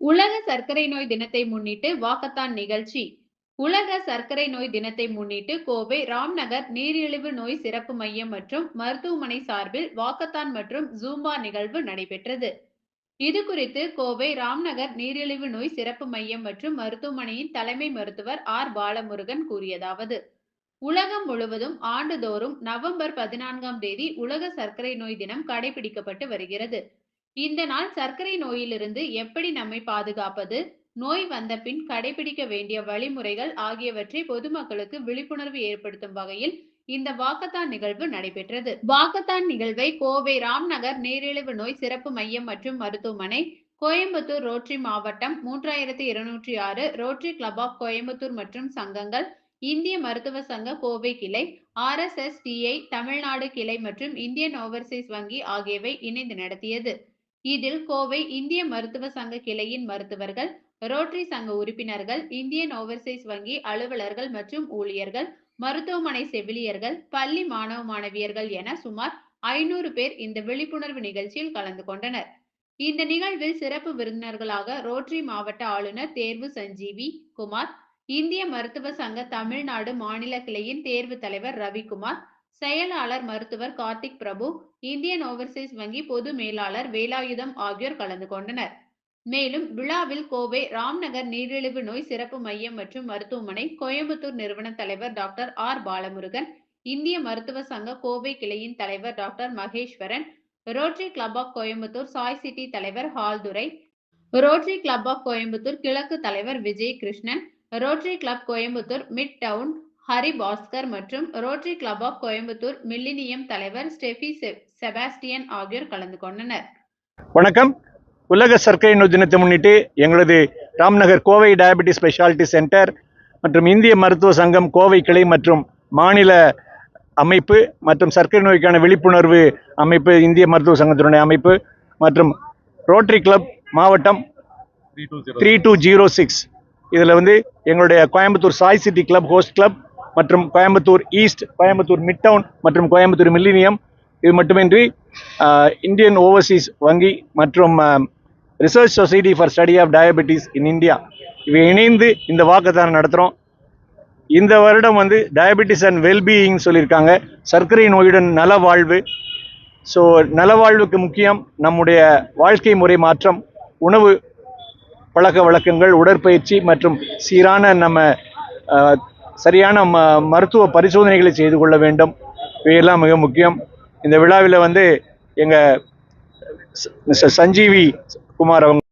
உலக சர்க்கரை நோய் தினத்தை முன்னிட்டு வாக்கத்தான் நிகழ்ச்சி. உலக சர்க்கரை நோய் தினத்தை முன்னிட்டு கோவை ராம்நகர் நீரிழிவு நோய் சிறப்பு மையம் மற்றும் மருத்துவமனை சார்பில் வாக்கத்தான் மற்றும் ஜூம்பா நிகழ்வு நடைபெற்றது. இது குறித்து கோவை ராம்நகர் நீரிழிவு நோய் சிறப்பு மையம் மற்றும் மருத்துவமனையின் தலைமை மருத்துவர் ஆர். பாலமுருகன் கூறியதாவது உலகம் முழுவதும் ஆண்டுதோறும் நவம்பர் பதினான்காம் தேதி உலக சர்க்கரை நோய் தினம் கடைபிடிக்கப்பட்டு வருகிறது. இந்த நாள் சர்க்கரை நோயிலிருந்து எப்படி நம்மை பாதுகாப்பது? நோய் வந்த பின் கடைபிடிக்க வேண்டிய வழிமுறைகள் ஆகியவற்றை பொதுமக்களுக்கு விழிப்புணர்வு ஏற்படுத்தும் வகையில் இந்த வாக்கத்தான் நிகழ்வு நடைபெற்றது. வாக்கத்தான் நிகழ்வை கோவை ராம்நகர் நீரிழிவு நோய் சிறப்பு மையம் மற்றும் மருத்துவமனை கோயம்புத்தூர் ரோட்டரி மாவட்டம் மூன்றாயிரத்தி இருநூற்றி ஆறு ரோட்டரி கிளப் ஆஃப் கோயம்புத்தூர் மற்றும் சங்கங்கள் இந்திய மருத்துவ சங்க கோவை கிளை ஆர்எஸ்எஸ்டிஐ தமிழ்நாடு கிளை மற்றும் இந்தியன் ஓவர்சீஸ் வங்கி ஆகியவை இணைந்து நடத்தியது. இதில் கோவை இந்திய மருத்துவ சங்க கிளையின் மருத்துவர்கள் ரோட்டரி சங்க உறுப்பினர்கள் இந்தியன் ஓவர்சீஸ் வங்கி அலுவலர்கள் மற்றும் ஊழியர்கள் மருத்துவமனை செவிலியர்கள் பள்ளி மாணவ மாணவியர்கள் என சுமார் ஐநூறு பேர் இந்த விழிப்புணர்வு நிகழ்ச்சியில் கலந்து கொண்டனர். இந்த நிகழ்வில் சிறப்பு விருந்தினர்களாக ரோட்டரி மாவட்ட ஆளுநர் தேர்வு சஞ்சீவி குமார் இந்திய மருத்துவ சங்க தமிழ்நாடு மாநில கிளையின் தேர்வு தலைவர் ரவிக்குமார் செயலாளர் மருத்துவர் கார்த்திக் பிரபு இந்தியன் ஓவர்சீஸ் வங்கி பொது மேலாளர் வேலாயுதம் ஆகியோர் கலந்து கொண்டனர். மேலும் விழாவில் கோவை ராம்நகர் நீரிழிவு நோய் சிறப்பு மையம் மற்றும் மருத்துவமனை கோயம்புத்தூர் நிறுவன தலைவர் டாக்டர் ஆர். பாலமுருகன் இந்திய மருத்துவ சங்க கோவை கிளையின் தலைவர் doctor Maheswaran rotary club of Coimbatore Sai city தலைவர் Halthurai rotary club of Coimbatore கிழக்கு தலைவர் Vijay Krishnan rotary club Coimbatore mid town Hari Bhaskar மற்றும் rotary club of Coimbatore millennium தலைவர் ஸ்டெஃபி செபாஸ்டியன் ஆகியோர் கலந்து கொண்டனர். வணக்கம். உலக சர்க்கரை நோய் தினத்தை முன்னிட்டு எங்களது Ramnagar Kovai diabetes speciality centre மற்றும் இந்திய மருத்துவ சங்கம் கோவை கிளை மற்றும் மாநில அமைப்பு மற்றும் சர்க்கரை நோய்க்கான விழிப்புணர்வு அமைப்பு இந்திய மருத்துவ சங்கத்தினுடைய அமைப்பு மற்றும் ரோட்டரி கிளப் மாவட்டம் த்ரீ டூ ஜீரோ சிக்ஸ் இதில் வந்து எங்களுடைய Coimbatore Sai city club host club மற்றும் Coimbatore east Coimbatore mid town மற்றும் கோயம்புத்தூர் மில்லினியம். இது மட்டுமின்றி இந்தியன் ஓவர்சீஸ் வங்கி மற்றும் research society for study of diabetes in India. இவை இணைந்து இந்த வாக்கத்தான் நடத்துகிறோம் இந்த வருடம் வந்து டயபெட்டிஸ் அண்ட் வெல்பீயிங் சொல்லியிருக்காங்க. சர்க்கரை நோயுடன் நல வாழ்வு. ஸோ நலவாழ்வுக்கு முக்கியம் நம்முடைய வாழ்க்கை முறை மாற்றம் உணவு பழக்க வழக்கங்கள் உடற்பயிற்சி மற்றும் சீரான நம்ம சரியான ம மருத்துவ பரிசோதனைகளை செய்து கொள்ள வேண்டும். இவையெல்லாம் மிக முக்கியம். இந்த விழாவில் வந்து எங்கள் சஞ்சீவி குமார் அவங்க